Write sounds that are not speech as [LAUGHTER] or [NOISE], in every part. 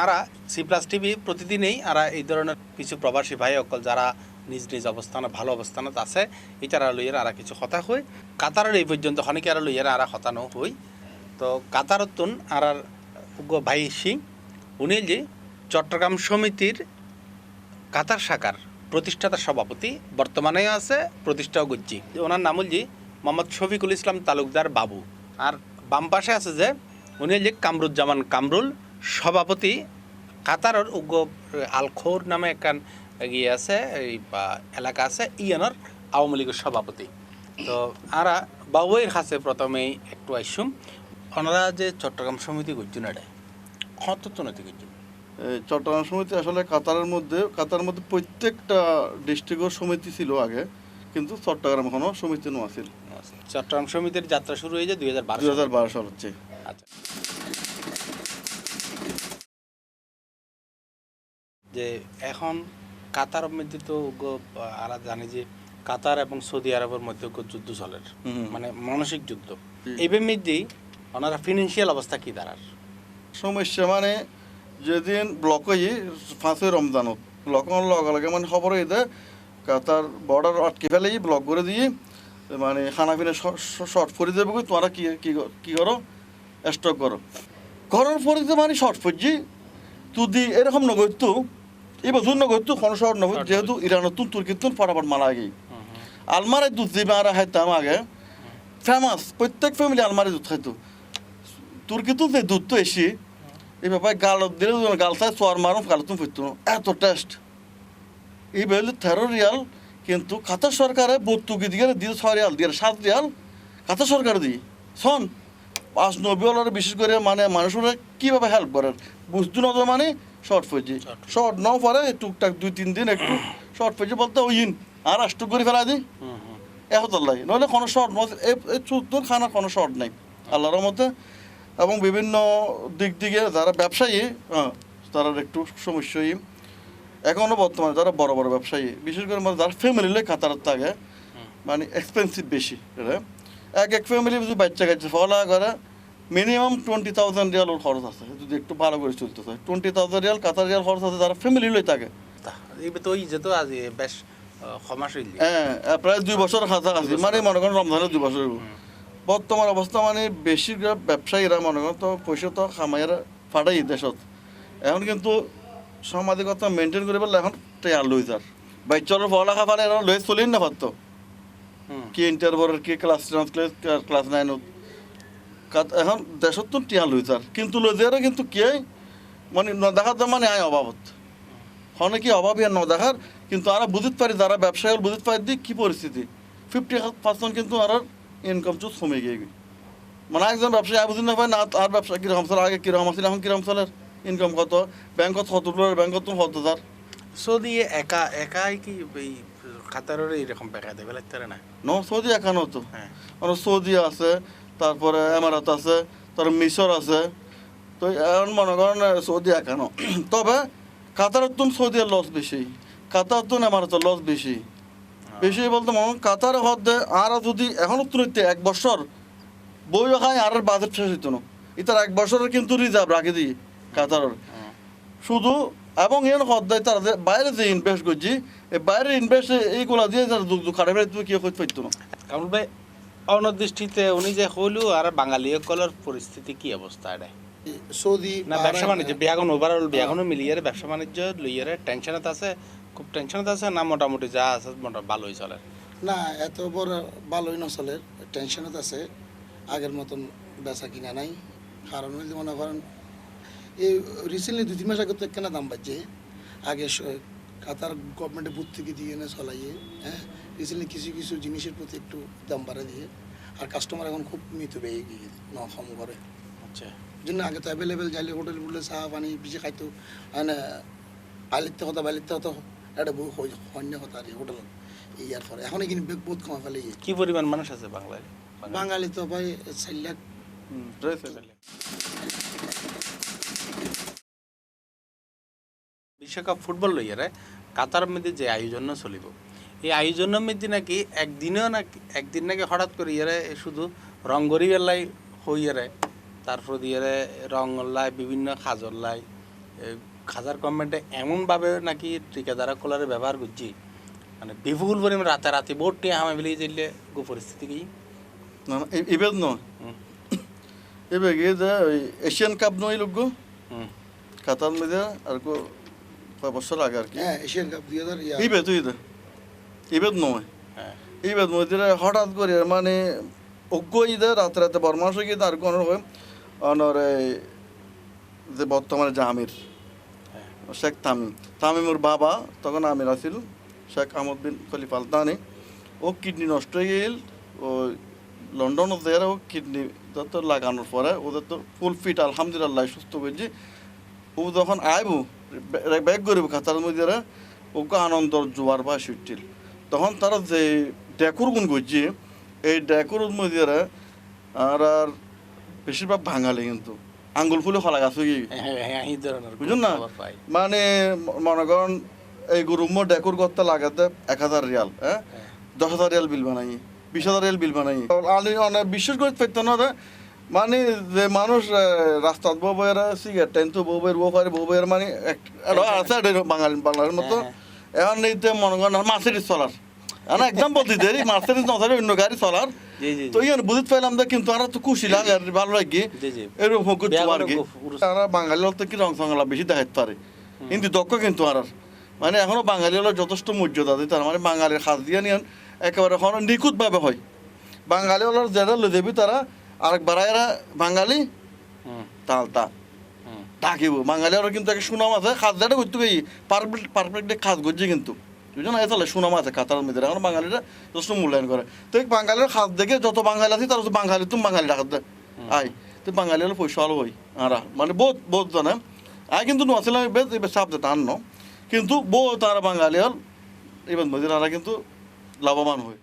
আরা, C plus TV প্রতিদিনই আরা এই ধরনের কিছু প্রবাসী ভাই অকল যারা নিজ নিজ অবস্থানে, ভালো অবস্থানত আছে এটারা লইয়ের আরা কিছু হতা হই। কাতারের এই পর্যন্ত অনেকে আরা লইয়ের আরা হতানো হই। তো কাতারতুন আর আর উগ্র ভাই সিং, উনি যে চট্টগ্রাম সমিতির কাতার শাখার প্রতিষ্ঠাতা সভাপতি, বর্তমানে আছে প্রতিষ্ঠাও করছি ওনার নাম হল যে মোহাম্মদ শফিকুল ইসলাম তালুকদার বাবু। আর বাম পাশে আছে যে উনি যে কামরুজ্জামান কামরুল সভাপতি কাতারের উগ্র আলখোর নামে একখান ইয়ে আছে এই বা এলাকা আছে ইয়ানোর আওয়ামী লীগের সভাপতি। তো আরা বাবুয়ের কাছে প্রথমেই একটু আইসুম। ওনারা যে চট্টগ্রাম সমিতি করছেন এটা? কত নৈতিক করছেন চট্টগ্রাম সমিতি আসলে কাতারের মধ্যে কাতারের মধ্যে প্রত্যেকটা ডিস্ট্রিক্টের সমিতি ছিল আগে কিন্তু চট্টগ্রাম এখনও সমিতি নো আছিল। চট্টগ্রাম সমিতির যাত্রা শুরু হয়েছে দুই হাজার দুই হাজার বারো সাল হচ্ছে। আচ্ছা। যে এখন কাতার মধ্যে তো আরা জানি যে কাতার এবং সৌদি আরবের মধ্যে যুদ্ধ চলে। মানে মানসিক যুদ্ধ। এই মধ্যেই ওনারা ফিনান্সিয়াল অবস্থা কি দাঁড়ার? সমস্যা মানে যেদিন ব্লক হয়ে ফাঁসে রমজানত ব্লক লগে লগে মানে খবর হয়ে কাতার বর্ডার আটকে ফেলে ব্লক করে দিয়ে মানে খানা পিনা শর্ট করে দেবে তোমরা কি কি কর- স্টক করো। করার পরে তো মানে শর্ট পড়ছি তুই এরকম নগরতো এই নগরতো কোনো শর্ট নগর Short যেহেতু ইরানতুন তুর্কিতুন ফটাফট মারা গেই আলমারে দুধ দিবে আর খাইতাম আগে ফেমাস প্রত্যেক ফ্যামিলি আলমারি দুধ খাইতো। তুর্কিতুন যে দুধ তো এসি এই ব্যাপারে গাল দিলে গাল চাই সোয়ার মারুম গাল তুমি ফিরতো এত টেস্ট এই বেলে তেরো রিয়াল কিন্তু কাতার সরকারে বত্তুকি দিয়ে দিয়ে ছয় রিয়াল দিয়ে সাত রিয়াল কাতার সরকার দিই। শোন পাঁচ নব্বই বিশেষ করে মানে মানুষরা কীভাবে হেল্প করেন বুঝতে না তো মানে শর্ট ফেজি শর্ট নাও পরে টুকটাক দুই তিন দিন একটু শর্ট ফেজি বলতে ওই ইন আর আষ্ট করে ফেলা দিই এহতাল্লাই নইলে কোনো শর্ট এই চুত্তর খানার কোনো শর্ট নাই আল্লাহর মধ্যে এবং বিভিন্ন দিক দিকে যারা ব্যবসায়ী হ্যাঁ তারা একটু সমস্যাই এখনও বর্তমানে যারা বড় বড় ব্যবসায়ী বিশেষ করে মানে যারা ফ্যামিলি লয় কাতার থাকে মানে এক্সপেন্সিভ বেশি এক এক ফ্যামিলি যদি বাচ্চা কাচ্চা ফলা করে মিনিমাম টোয়েন্টি থাউজেন্ড রিয়াল ওর খরচ আছে। যদি একটু ভালো করে চলতে চায়। Twenty thousand riyal Qatar riyal খরচ আছে যারা ফ্যামিলি লয় থাকে। তো ওই আজ বেশ হ্যাঁ প্রায় দুই বছর কাছাকাছি মানে মনে করেন রমজানের দুই বছর বর্তমান অবস্থা মানে বেশিরভাগ ব্যবসায়ীরা মনে করেন তো পয়সা তো খামাইয়েরা ফাটাই দেশত। এখন কিন্তু সামাজিকতা মেনটেন করে পেলে এখন টেয়ার লই যার। বাচ্চারা পড়ালেখা পারে এরা লয়ে চলিন না পারতো। কি ইন্টার বড় কি ক্লাস টেন ক্লাস ক্লাস নাইনত এখন দেশত তো টিয়া লই যার কিন্তু লই যারা কিন্তু কি? মানে নদেখার তো মানে আয় অভাবত হনে কি অভাবই আর নদেখার? কিন্তু আমরা বুঝতে পারি যারা ব্যবসায়ী বুঝতে পারি দিক কি পরিস্থিতি? ফিফটি পার্সেন্ট কিন্তু আর ইনকাম চুজ কমে গিয়ে মানে একজন ব্যবসায়ী আর বুঝতে না পারে না আর ব্যবসা কীরকম চলে? আগে কীরকম আছিল এখন কীরকম চলে? ইনকাম কত? ব্যাংকত কত ব্যাংকত তো কত হাজার? সৌদি একা একাই কি এই কাতারের এইরকম বেকা দেবে লাগতে না? ন সৌদি একানো তো। হ্যাঁ। মানে সৌদি আছে তারপরে এমারাত আছে তারপর মিশর আছে। তো এখন মনে করেন সৌদি একানো [CLEARS THROAT] তবে কাতারের তুন সৌদির লস বেশি কাতার তুন এমারাতের লস বেশি। বেশি বলতে মনে কাতার হদ্দে আর যদি এখনও তুলতে এক বছর বই খায় আর বাজেট শেষ হইতো না। ইতার এক বছরের কিন্তু রিজার্ভ রাখে দিই কাতারের। শুধু এবং এর হদ্দায় তারা যে বাইরে যে ইনভেস্ট করছি এই বাইরের ইনভেস্ট এইগুলা দিয়ে যারা দুঃখ দুঃখ খারাপ তুমি কি করতে পারতো না? কারণ ভাই অনদৃষ্টিতে উনি যে হইলু আর বাঙালি কলর পরিস্থিতি কি অবস্থা এটা সৌদি না ব্যবসা বাণিজ্য বিয়াগুন ওভারঅল বিয়াগুন মিলিয়ে ব্যবসা বাণিজ্য লইয়ারে টেনশনত আছে খুব টেনশনত আছে না মোটামুটি যা আছে মোটা ভালোই চলে? না এত বড় ভালোই নচলে টেনশনত আছে আগের মতন বেচা কিনা নাই। কারণ হইলে মনে করেন এই রিসেন্টলি দুই তিন মাস আগে তো কেনা দাম বাড়ছে। আগে কাতার গভর্নমেন্টে বুথ থেকে দিয়ে এনে চলাইয়ে হ্যাঁ রিসেন্টলি কিছু কিছু জিনিসের প্রতি একটু দাম বাড়া দিয়ে। আর কাস্টমার এখন খুব মৃত পেয়ে গিয়ে ন কম করে। আচ্ছা। জন্য আগে তো অ্যাভেলেবেল যাইলে হোটেল বললে চা পানি বেশি খাইতো। মানে বালিতে কথা বালিতে হতো একটা বই অন্য কথা আর হোটেলত ইয়ার পরে। এখন কিন্তু বেগ বহুত কমা ফেলে কি পরিমাণ মানুষ আছে বাংলায় বাঙালি? তো ভাই চার লাখ। বিশ্বকাপ ফুটবল লইয়ারে কাতার মধ্যে যে আয়োজন চলিব। এই আয়োজনের মধ্যে নাকি একদিনেও নাকি একদিন নাকি হঠাৎ করে ইয়ারে শুধু রঙ্গরি বেলাই হইয়ারে তারপর দিয়ে রং লাই বিভিন্ন খাজর লাই এই খাজার গভর্নমেন্টে এমনভাবে নাকি ঠিকাদারা কলারে ব্যবহার করছি। মানে বিপুল পরিমাণ রাতারাতি বহুত টিয়া হামে মিলিয়ে দিলে গো পরিস্থিতি কি? না এবার নয়। এবার গিয়ে যে ওই এশিয়ান কাপ নয় লোক গো। কাতার মধ্যে আর কো কয় বছর আগে আর কি। হ্যাঁ এশিয়ান কাপ হাজার ইয়া এইবার তুই দে নয়। হ্যাঁ। এইবার মধ্যে হঠাৎ করে মানে অজ্ঞ ঈদে রাতে রাতে বরমাস গিয়ে তার কোনো অনর যে বর্তমানে যে আমির হ্যাঁ। শেখ তামিম। তামিমুর বাবা তখন আমির আছিল Sheikh Ahmad bin Khalifa Al Thani ও কিডনি নষ্ট হয়ে গেল ও লন্ডনও দেয় ও কিডনি যত লাগানোর পরে ওদের তো ফুল ফিট আলহামদুলিল্লাহ সুস্থ করছি ও যখন আইব ব্যাগ করব খাতার মধ্যে ওকে আনন্দ জোয়ার বা সুটিল তখন তারা যে ডেকুর গুণ করছে এই ডেকুর মধ্যে আর আর বেশিরভাগ ভাঙালি কিন্তু। আঙ্গুল ফুলে ফলা গাছ হয়ে গিয়ে। হ্যাঁ হ্যাঁ বুঝুন না? মানে মনে করেন এই গরুম ডেকুর করতে লাগাতে এক হাজার রিয়াল হ্যাঁ? দশ হাজার রিয়াল বিল বানাই বিশ হাজার রিয়াল বিল বানাই। অনেক বিশেষ করে পেত না মানে যে মানুষ রাস্তাত বউ বইয়ের সিগারেট তো বউ বইয়ের বউ পারে বউ বইয়ের মানে আছে বাঙালি বাংলার মতো। এখন এইতে মনে করেন মার্সিডিস চলার। না একদম বলতে দেরি মার্সিডিস নচলে অন্য গাড়ি চলার। তো ইয়ান বুঝতে পাইলাম যে কিন্তু আর তো খুশি লাগে আর ভালো লাগে এরকম হোক আর কি তারা বাঙালি তো কি রং সঙ্গলা বেশি দেখাতে পারে? কিন্তু দক্ষ কিন্তু আর। মানে এখনও বাঙালি হলো যথেষ্ট মর্যাদা দিই তার মানে বাঙালির হাত দিয়ে নিয়ে একেবারে এখন নিখুঁতভাবে হয়। বাঙালি হলো যেটা লই দেবি তারা আরেকবার এরা বাঙালি তাল তা থাকিব। বাঙালি আর কিন্তু একটা সুনাম আছে খাস যেটা করতে গিয়ে পারফেক্ট পারফেক্ট খাস করছে কিন্তু। বুঝছ না এতলে সুনাম আছে কাতার মধ্যে এখন বাঙালিরা যথেষ্ট মূল্যায়ন করে তো এই বাঙালির খাস দেখে যত বাঙালি আছে তারা বাঙালি তুমি বাঙালি ডাকাত দে। আই তো বাঙালি হলে পয়সা হলো হই আরা মানে বহুত বহুত জানে। আই কিন্তু নোয়াছিলাম বেশ এবার সাপ যেটা আন্ন কিন্তু বউ তারা বাঙালি হল এবার মধ্যে কিন্তু লাভবান হয়।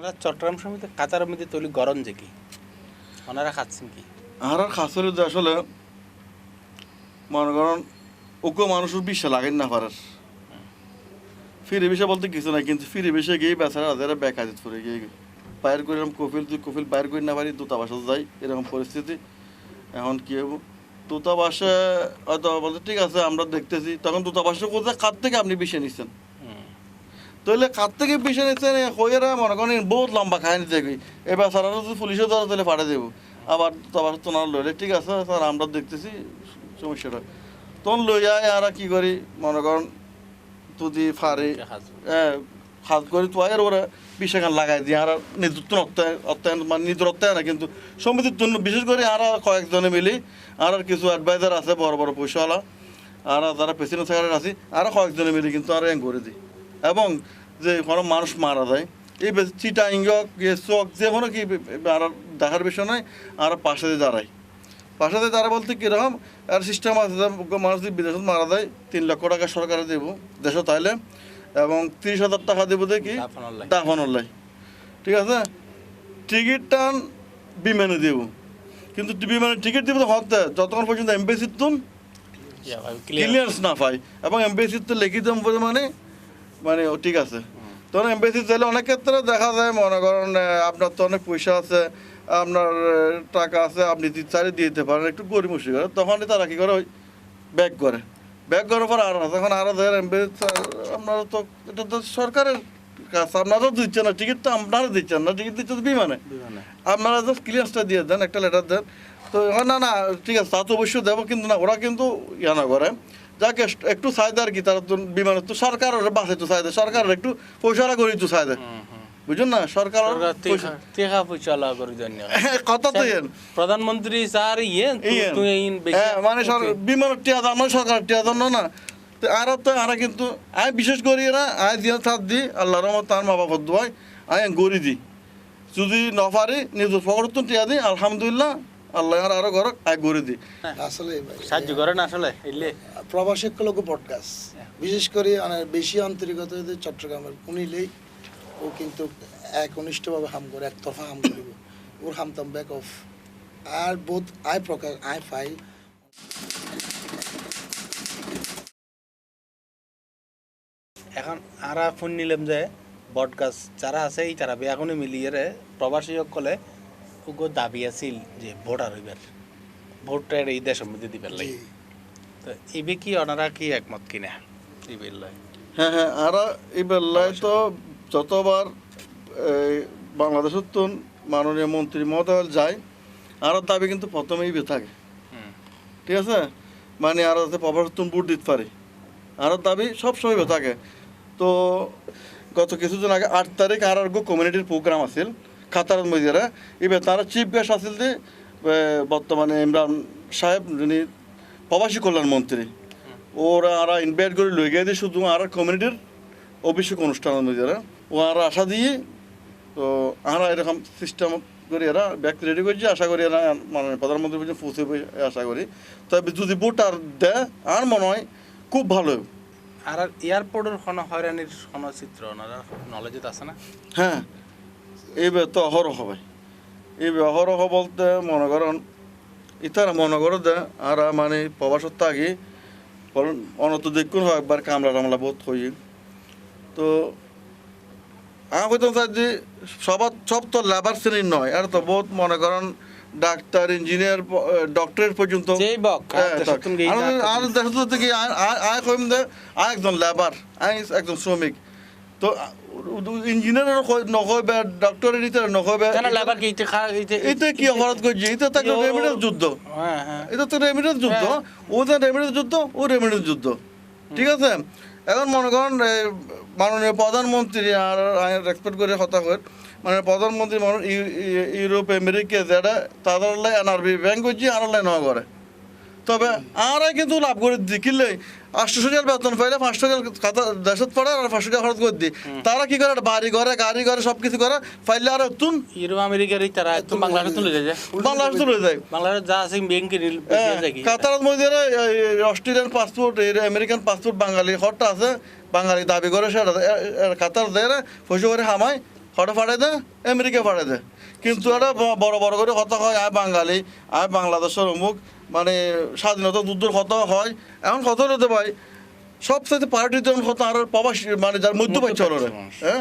ওনারা চট্টগ্রাম সমিতি, কাতার মধ্যে তৈরি গরম যে কি? ওনারা খাচ্ছেন কি? আর আর খাস হলে যে আসলে, মনে করেন ওকে মানুষের বিশ্বাস লাগেন না পারার। ফিরে বিষয় বলতে কিছু নাই, কিন্তু ফিরে বিষয় গিয়ে বেচারা যারা বেকা দিতে গিয়ে বাইর করলাম কফিল তুই কফিল বাইর করে না পারি, দূতাবাসে যাই, এরকম পরিস্থিতি। এখন কি হব? দূতাবাসে হয়তো ঠিক আছে, আমরা দেখতেছি। তখন দূতাবাসে কোথায়, কার থেকে আপনি বিষয় নিচ্ছেন? তাহলে কার থেকে বিষয় নিচ্ছেন হইয়েরা মনে করেন বহুত লম্বা খায়নি দেখি। এবার স্যার যদি পুলিশে ধরে তাহলে পাঠিয়ে দেবো। আবার তোমার তোমার লইলে ঠিক আছে স্যার আমরা দেখতেছি সমস্যাটা। তখন লই আয় আর কি করি? মনে করেন তুদি ফারি হ্যাঁ হাত করে তো আর ওরা বিষয়খান লাগাই দিয়ে আর অত্যায়ন অত্যায়ন মানে নিজের অত্যায়ন না কিন্তু সমিতির জন্য বিশেষ করে আর কয়েকজনে মিলি আর আর কিছু অ্যাডভাইজার আছে বড় বড় পয়সাওয়ালা। আর যারা প্রেসিডেন্ট সেক্রেটারি আছে আর কয়েকজনে মিলি কিন্তু আর এং করে দিই। এবং যে কোনো মানুষ মারা যায়। এই চিটা ইঙ্গক চক যে কোনো কি আর দেখার বিষয় নয় আর পাশে দিয়ে দাঁড়ায়। পাশে দিয়ে দাঁড়ায় বলতে কীরকম আর সিস্টেম আছে যে মানুষ যদি বিদেশত মারা যায় তিন লক্ষ টাকা সরকারে দেব দেশে তাইলে এবং তিরিশ হাজার টাকা দেবো দেখি দাফনের লাই। লাই ঠিক আছে? টিকিট টান বিমানে দেব। কিন্তু বিমানে টিকিট দেবো হতে যতক্ষণ পর্যন্ত এমবেসির তুন ইয়া ক্লিয়ারেন্স না পাই এবং এমবেসির তো লিখিত মানে মানে ঠিক আছে। তখন এমবেসি চাইলে অনেক ক্ষেত্রে দেখা যায় মনে করেন আপনার তো অনেক পয়সা আছে আপনার টাকা আছে আপনি চাইলে দিয়ে দিতে পারেন একটু গরিব মুসি করে তখনই তারা কী করে ওই ব্যাক করে। ব্যাক করার পর আর তখন আরও ধরেন এমবেসি আপনারা তো এটা তো সরকারের কাজ। আপনারা তো দিচ্ছেন না টিকিট তো আপনারা দিচ্ছেন না। টিকিট দিচ্ছে তো বিমানে। আপনারা জাস্ট ক্লিয়ারেন্সটা দিয়ে দেন একটা লেটার দেন। তো না না ঠিক আছে তা তো অবশ্যই দেবো কিন্তু না ওরা কিন্তু ইয়া না করে। যাকে একটু চাহিদা আর কি তারা তো বিমানের তো সরকার বাসে তো চাহিদা সরকার একটু পয়সারা করি তো চাহিদা বুঝুন না সরকার টেকা পয়সা লা করে না। কথা তো এন। প্রধানমন্ত্রী স্যার ইয়ে ইয়েন। তুই ইন হ্যাঁ মানে বিমানের টিয়া দাম মানে সরকার টিয়া দাম না আর তো আর কিন্তু আয় বিশেষ করি এরা আয় দিয়ে থাক দি আল্লাহর রহমত তার মা বাবার দোয়াই আয় গড়ি দি। যদি নপারি নিজ ফকরতুন টিয়া দিই আলহামদুলিল্লাহ। আল্লাহ আর আয় গড়ি দি আসলে সাহায্য করেন আসলে এলে। প্রবাসী লোক পডকাস্ট বিশেষ করে মানে বেশি আন্তরিকতা হইতে চট্টগ্রামের উনিলেই ও কিন্তু একনিষ্ঠভাবে হাম করে একতরফা হাম করিব। ওর হামতাম ব্যাক অফ আর বোধ আই প্রকাশ আই ফাই এখন আরা ফোন নিলাম যে বটগাছ যারা আছে এই তারা এখনই মিলিয়ে রে প্রবাসী সকলে উগো দাবি আছিল যে ভোটার হইবার ভোটটা এই দেশের মধ্যে দিবার লাগে। তো ইবে কি ওনারা কি একমত কিনা? এই বিল্লায় হ্যাঁ হ্যাঁ আর এই বেলায় তো যতবার এই বাংলাদেশের মাননীয় মন্ত্রী মহোদয় যায় আর দাবি কিন্তু প্রথমেই বে থাকে। ঠিক আছে? মানে আর যাতে প্রভাবতন বুট দিতে পারে আর দাবি সবসময় বে থাকে। তো গত কিছুদিন আগে আট তারিখ আর কমিউনিটির প্রোগ্রাম আছিল খাতার মধ্যে এবার তারা চিফ গেস্ট আছিল যে বর্তমানে ইমরান সাহেব যিনি প্রবাসী কল্যাণ মন্ত্রী ওরা আর ইনভাইট করে লই গিয়ে দিয়ে শুধু আর কমিউনিটির অভিষেক অনুষ্ঠানের মধ্যে ও আর আশা দিয়ে তো আমরা এরকম সিস্টেম করি এরা ব্যক্তি রেডি করছি আশা করি এরা মানে প্রধানমন্ত্রী পর্যন্ত পৌঁছে আশা করি তবে যদি ভোটার দেয় আর মনে হয় খুব ভালো আর এয়ারপোর্টের হয়রানির কোনো চিত্র ওনারা নলেজে আছে না হ্যাঁ এইবার তো অহরহ হবে এই অহরহ বলতে মনে করেন ইতারা মনে করো দে আর মানে প্রবাসত্ব আগে বলেন অনত দেখুন হয় একবার কামলা টামলা বোধ হই তো আমি কইতাম স্যার যে সবার সব তো লেবার শ্রেণির নয় আর তো বহুত মনে করেন ডাক্তার ইঞ্জিনিয়ার ডক্টরেট পর্যন্ত। হ্যাঁ, আর- আর তো থেকে আয় কইম দে আয় একজন লেবার আয় একজন শ্রমিক। তো ইঞ্জিনিয়ার নকয় বা ডক্টরের ইতে নকয় বা লেবার কি এটা কি অপরাধ করছে এটা তো একটা যুদ্ধ। এটা তো রেমিডেন্স যুদ্ধ। ও তো রেমিডেন্স যুদ্ধ ও রেমিডেন্স যুদ্ধ। ঠিক আছে? এখন মনে করেন মাননীয় প্রধানমন্ত্রী আর এক্সপেক্ট করে কথা কর মানে প্রধানমন্ত্রী মানে ইউ- ইউরোপ আমেরিকা যেটা তাদের লাই এনআরবি ব্যাংক করছি আর লাই নয় করে তবে আর কিন্তু লাভ করে দি কিনলে আটশো হাজার বেতন পাইলে পাঁচশো খাতা দেশত পড়ে আর পাঁচশো খরচ করে তারা কি করে? বাড়ি করে গাড়ি করে সব কিছু করে পাইলে আর ইউরোপ আমেরিকার তারা বাংলাদেশ তুলে যায় বাংলাদেশ চলে যায়। বাংলাদেশ যা আছে ব্যাংকে যায় কি? কাতারের মধ্যে Australian passport American passport Bengali হটটা আছে। বাঙালি দাবি করে সেটা কাতার দেয় পয়সা করে হামাই হটে ফাড়াই দেয় আমেরিকা ফাড়াই দেয়। কিন্তু এটা বড় বড় করে কথা হয়। আয় বাঙালি আয় বাংলাদেশের অমুক। মানে স্বাধীনতা যুদ্ধের কথা হয়। এখন কথা হতে ভাই সবসাথে পার্টিতে এখন কথা আর প্রবাসী মানে যার মধ্যপ্রাচ্য চলে হ্যাঁ?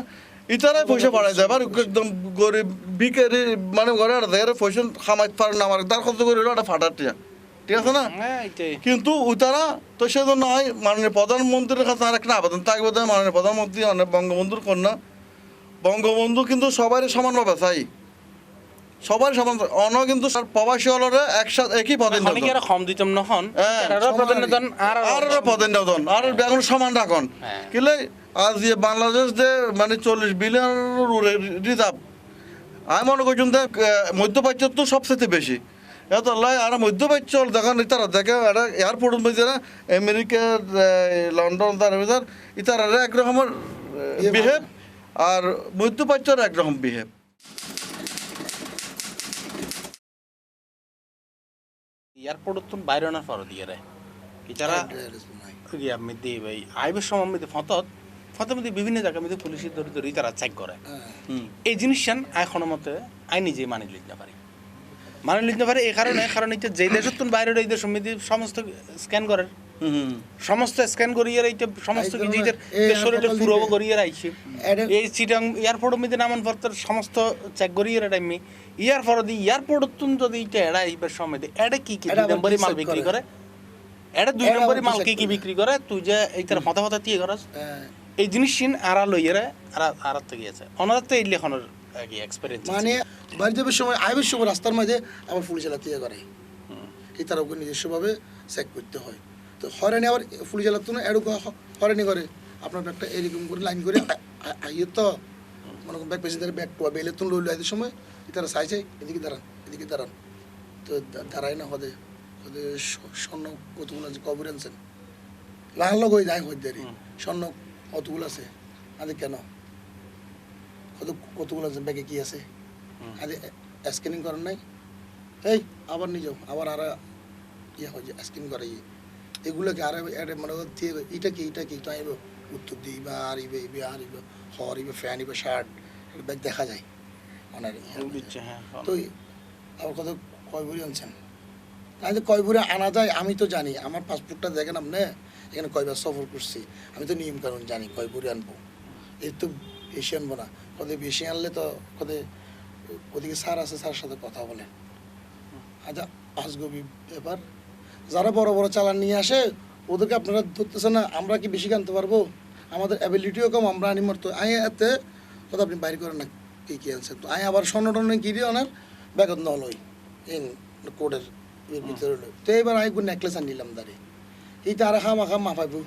ইতারাই পয়সা পাঠাই যায় আবার একদম গরিব ভিখারি মানে ঘরে আর দেয় পয়সা খামাই পারে না আমার তার খরচ করে একটা ফাটার টিয়া। ঠিক আছে না? হ্যাঁ কিন্তু তারা তো সেজন্য হয় মাননীয় প্রধানমন্ত্রীর কাছে আর একটা আবেদন থাকবে মাননীয় প্রধানমন্ত্রী অনেক বঙ্গবন্ধুর কন্যা। বঙ্গবন্ধু কিন্তু সবারই সমানভাবে চাই। সবার সমান। অন কিন্তু সব প্রবাসী হলরে একসাথে একই পদে অনেকে আর কম দিতাম নহন হ্যাঁ, দেন আর আর পদে নেওয়া আর বেগুন সমান রাখন। হ্যাঁ। কিলে আজ যে বাংলাদেশ যে মানে চল্লিশ বিলিয়ন রিজার্ভ আমি মনে করছি যে মধ্যপ্রাচ্য তো সবচেয়ে বেশি। এত লাই আর মধ্যপ্রাচ্য দেখেন ইতারা দেখে এটা এয়ারপোর্ট মধ্যে না আমেরিকা লন্ডন তার ভিতর ইতারা একরকমের বিহেভ। আর মধ্যপ্রাচ্যর একরকম বিহেভ। এছাড়া ইয়া মিদি ভাই আইবের সময় মধ্যে ফতত ফতত মধ্যে বিভিন্ন জায়গার মধ্যে পুলিশের ধরে ধরে তারা চেক করে। হুম এই জিনিসটা এখন মতে আই নিজেই মানি লিখতে পারি। মানি লিখতে পারে এই কারণে কারণ এটা যে দেশের বাইরের এই দেশ সমিতি সমস্ত স্ক্যান করে। সমস্ত স্ক্যান করিয়ে সমস্ত পুরো করিয়ে এটা- এই চিটাং এয়ারপোর্টের মধ্যে নামান পর তোর সমস্ত চেক করিয়ে টাইমি ইয়ার পর দি এয়ারপোর্ট তুন যদি এটা এড়া এইবার সময় এটা কি কি মাল বিক্রি করে? এটা দুই মাল কি কি বিক্রি করে? তুই যে এইটার হতা হতা দিয়ে করস। এই জিনিস সিন আড়া লইয়ে আর আর তো গিয়েছে। তো এই লেখনের এক্সপেরিয়েন্স মানে বাড়ি যাবার সময় আইবের সময় রাস্তার মাঝে আবার পুলিশ এলাকা করে। এই তারা নিজস্বভাবে চেক করতে হয়। তো হরেনি আবার পুলিশ এলাকা তো না এরকম হরেনি করে। আপনার ব্যাগটা এরকম করে লাইন করে আইয়ে তো মনে করেন ব্যাগ প্যাসেঞ্জারের ব্যাগ টোয়া বেলে তুন লইলো আইদের সময়। তারা চাইছে? এদিকে দাঁড়ান এদিকে দাঁড়ান। তো দাঁড়ায় না হদে হদে স্বর্ণ কতগুলো আছে কবর আনছেন? লাল লগ হয়ে যায় হইতে স্বর্ণ কতগুলো আছে? আরে কেন? কত কতগুলো আছে? ব্যাগে কি আছে? আরে স্ক্যানিং করেন নাই? এই আবার নিয়ে যাও। আবার আর ইয়ে হয় যে স্ক্যান করে ইয়ে এগুলোকে আর মানে দিয়ে এটা কি এটা কি তো আইব উত্তর দিই বা আর ইবে ইবে আর ইবে হর ইবে ফ্যান ইবে শার্ট ব্যাগ দেখা যায়। ওনার ইয়ে। দিচ্ছে হ্যাঁ তো আবার কত কয় ভরি আনছেন? আমি তো কয় ভরি আনা যায় আমি তো জানি আমার পাসপোর্টটা দেখেন আপনি এখানে কয়বার সফর করছি আমি তো নিয়ম কানুন জানি কয় ভরি আনব। এর তো বেশি আনব না কত বেশি আনলে তো কত ওদিকে স্যার আছে স্যারের সাথে কথা বলেন আচ্ছা আজগবি ব্যাপার। যারা বড় বড় চালান নিয়ে আসে ওদেরকে আপনারা ধরতেছেন না আমরা কি বেশি আনতে পারব? আমাদের অ্যাবিলিটিও কম আমরা আনি মারতো আই এতে কথা আপনি বাইর করেন না কি কি আনছে তো আই আবার স্বর্ণটনে গিরি ওনার ব্যাগত নলই ইন কোডের ভিতরে। তো এবার আই নেকলেস আনিলাম দাঁড়ি এইটা আর খামা খাম মাফাইবো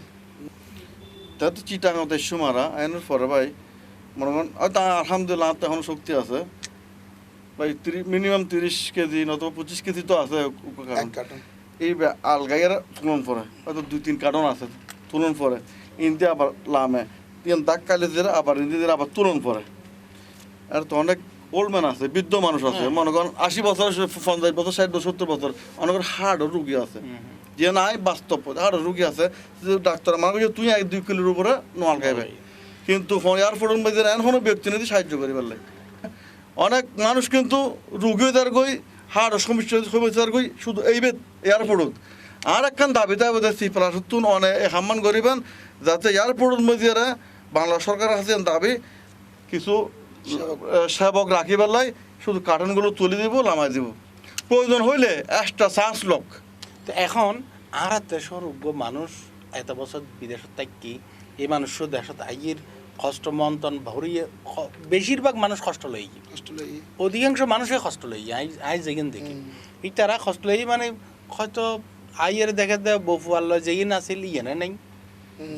তা তো চিটাং দেশ মারা আইনের পরে ভাই মনে আর তা আলহামদুলিল্লাহ তো এখন শক্তি আছে। ভাই মিনিমাম তিরিশ কেজি নতুবা পঁচিশ কেজি তো আছে এই আলগাইয়ের তুলন পরে। হয়তো দুই তিন কার্টন আছে তুলন পরে। ইন্দি আবার লামে। তিন দাগ কালে দিলে আবার ইন্দি দিলে আবার তুলন পরে। আর তো অনেক ওল্ড ম্যান আছে বৃদ্ধ মানুষ আছে। মনে করেন আশি বছর পঞ্চাশ বছর ষাট বছর সত্তর বছর অনেক হার্টও রুগী আছে। যে নাই বাস্তব হার্টও রুগী আছে। ডাক্তার মনে করছে তুই এক দুই কিলোর উপরে নোয়াল খাইবে। কিন্তু এয়ারপোর্টের মধ্যে এখনও ব্যক্তি নিতে সাহায্য করি পারলে অনেক মানুষ কিন্তু রুগী তার গই হাড় সমস্যা সমস্যা তার গই শুধু এই বেদ এয়ারপোর্টত আর একখান দাবি তাই বোধ সি প্লাস তুন অনেক হাম্মান করিবেন যাতে এয়ারপোর্টের মধ্যে এরা বাংলা সরকারের আছে দাবি কিছু সেবক। রাখি পেলাই শুধু কার্টনগুলো তুলে দিব লামাই দিব। প্রয়োজন হইলে এক্সট্রা চার্জ লক। তো এখন আর দেশের মানুষ এত বছর বিদেশত থাকি এই মানুষের দেশত আইয়ের কষ্ট মন্তন ভরিয়ে বেশিরভাগ মানুষ কষ্ট লই অধিকাংশ মানুষই কষ্ট লই আই আই যেগেন দেখি। এই তারা কষ্ট লই মানে হয়তো আইয়ের দেখে দে বফুয়াল যেই আছিল ইয়েনে নাই।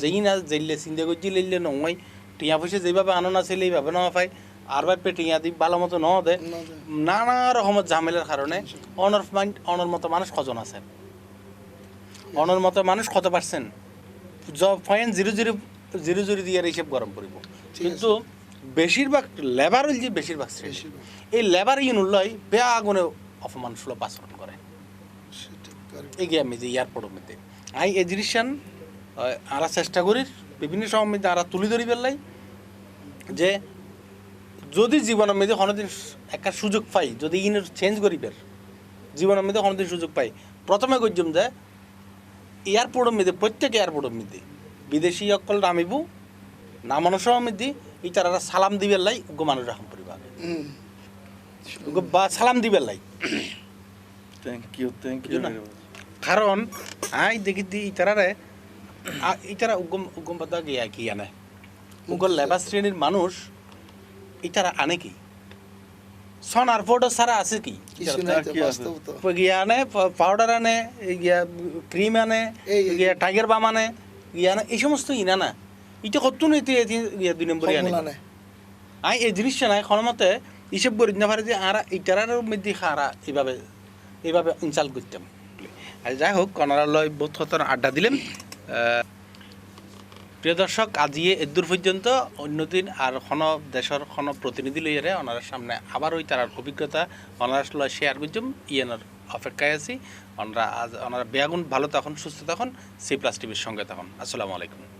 যেই না যেইলে চিন্তা করছি লইলে নয়। টিয়া পয়সা যেভাবে আনো নাছিল এইভাবে ন পাই আর ভাবে টিয়া দি ভালো মতো ন দে। ন দে। নানা রকমের ঝামেলার কারণে অনর মাইন্ড অনর মতো মানুষ কজন আছে? অনর মতো মানুষ কত পারছেন point zero zero zero zero দিয়ে হিসেব গরম করিব কিন্তু বেশিরভাগ লেবার যে বেশিরভাগ শ্রেণি। এই লেবার ইউনুল্লয় বেয়া আগুনে অপমান সুলভ আচরণ করে। এগিয়ে আমি যে এয়ারপোর্টের মধ্যে আই এই জিনিসটান আরা চেষ্টা করি বিভিন্ন সময় মধ্যে আরা তুলি ধরি পেলাই যে যদি জীবনের মধ্যে কোনোদিন একটা সুযোগ পাই যদি ইন চেঞ্জ করি করিবের জীবনের মধ্যে কোনোদিন সুযোগ পাই প্রথমে করছিলাম যে এয়ারপোর্টের মধ্যে প্রত্যেক এয়ারপোর্টের মধ্যে বিদেশি অকল নামিব নামানোর সময় মধ্যে এই তারা সালাম দিবের লাই উগ্র মানুষ রাখুন পরিবার বা সালাম দিবের লাই। থ্যাংক ইউ থ্যাংক ইউ কারণ আই দেখি দি ইতারারে ইতারা উগম উগম পাতা গিয়া কি আনে? মুগল লেবার শ্রেণির মানুষ ইতারা আনে কি? সন আর ফটো সারা আছে কি? গিয়া আনে পাউডার আনে গিয়া ক্রিম আনে গিয়া টাইগার বাম আনে। গিয়া আনে এই সমস্ত ইনা না। ইটা কত গিয়া দুই নম্বরই আনে আই এই জিনিসটা নাই কোনো মতে হিসেব করি না পারে যে আর ইটারার মধ্যে খারা এইভাবে এইভাবে ইনসাল্ট করতাম। আর যাই হোক কনারালয় বোধ হতন আড্ডা দিলেন। আহ, প্রিয় দর্শক আজিয়ে এদূর পর্যন্ত। অন্যদিন আর কোন দেশের কোন প্রতিনিধি লইয়ারে ওনার সামনে আবার ওই তার অভিজ্ঞতা ওনার লয় শেয়ার করছুম ইয়েনার অপেক্ষায় আছি। ওনারা আজ ওনারা বেয়াগুন ভালো তখন, সুস্থ তখন সি প্লাস টিভির সঙ্গে তখন। আসসালামু আলাইকুম।